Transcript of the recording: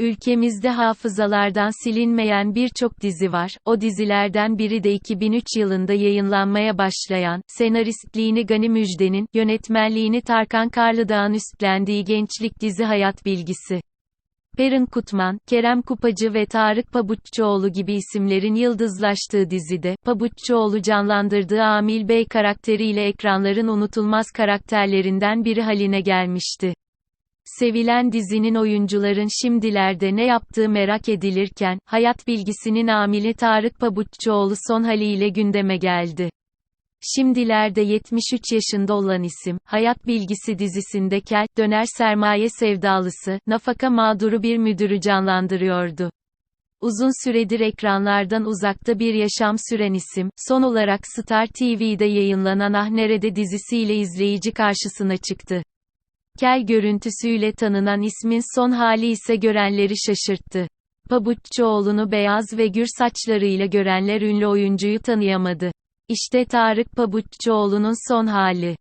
Ülkemizde hafızalardan silinmeyen birçok dizi var. O dizilerden biri de 2003 yılında yayınlanmaya başlayan, senaristliğini Gani Müjde'nin, yönetmenliğini Tarkan Karlıdağ'ın üstlendiği gençlik dizi Hayat Bilgisi. Perin Kutman, Kerem Kupacı ve Tarık Pabuççuoğlu gibi isimlerin yıldızlaştığı dizide, Pabuççuoğlu canlandırdığı Amil Bey karakteriyle ekranların unutulmaz karakterlerinden biri haline gelmişti. Sevilen dizinin oyuncuların şimdilerde ne yaptığı merak edilirken, hayat bilgisinin amili Tarık Pabuççuoğlu son haliyle gündeme geldi. Şimdilerde 73 yaşında olan isim, Hayat Bilgisi dizisinde kel, döner sermaye sevdalısı, nafaka mağduru bir müdürü canlandırıyordu. Uzun süredir ekranlardan uzakta bir yaşam süren isim, son olarak Star TV'de yayınlanan Ah Nerede dizisiyle izleyici karşısına çıktı. Kel görüntüsüyle tanınan ismin son hali ise görenleri şaşırttı. Pabuççuoğlu'nu beyaz ve gür saçlarıyla görenler ünlü oyuncuyu tanıyamadı. İşte Tarık Pabuççuoğlu'nun son hali.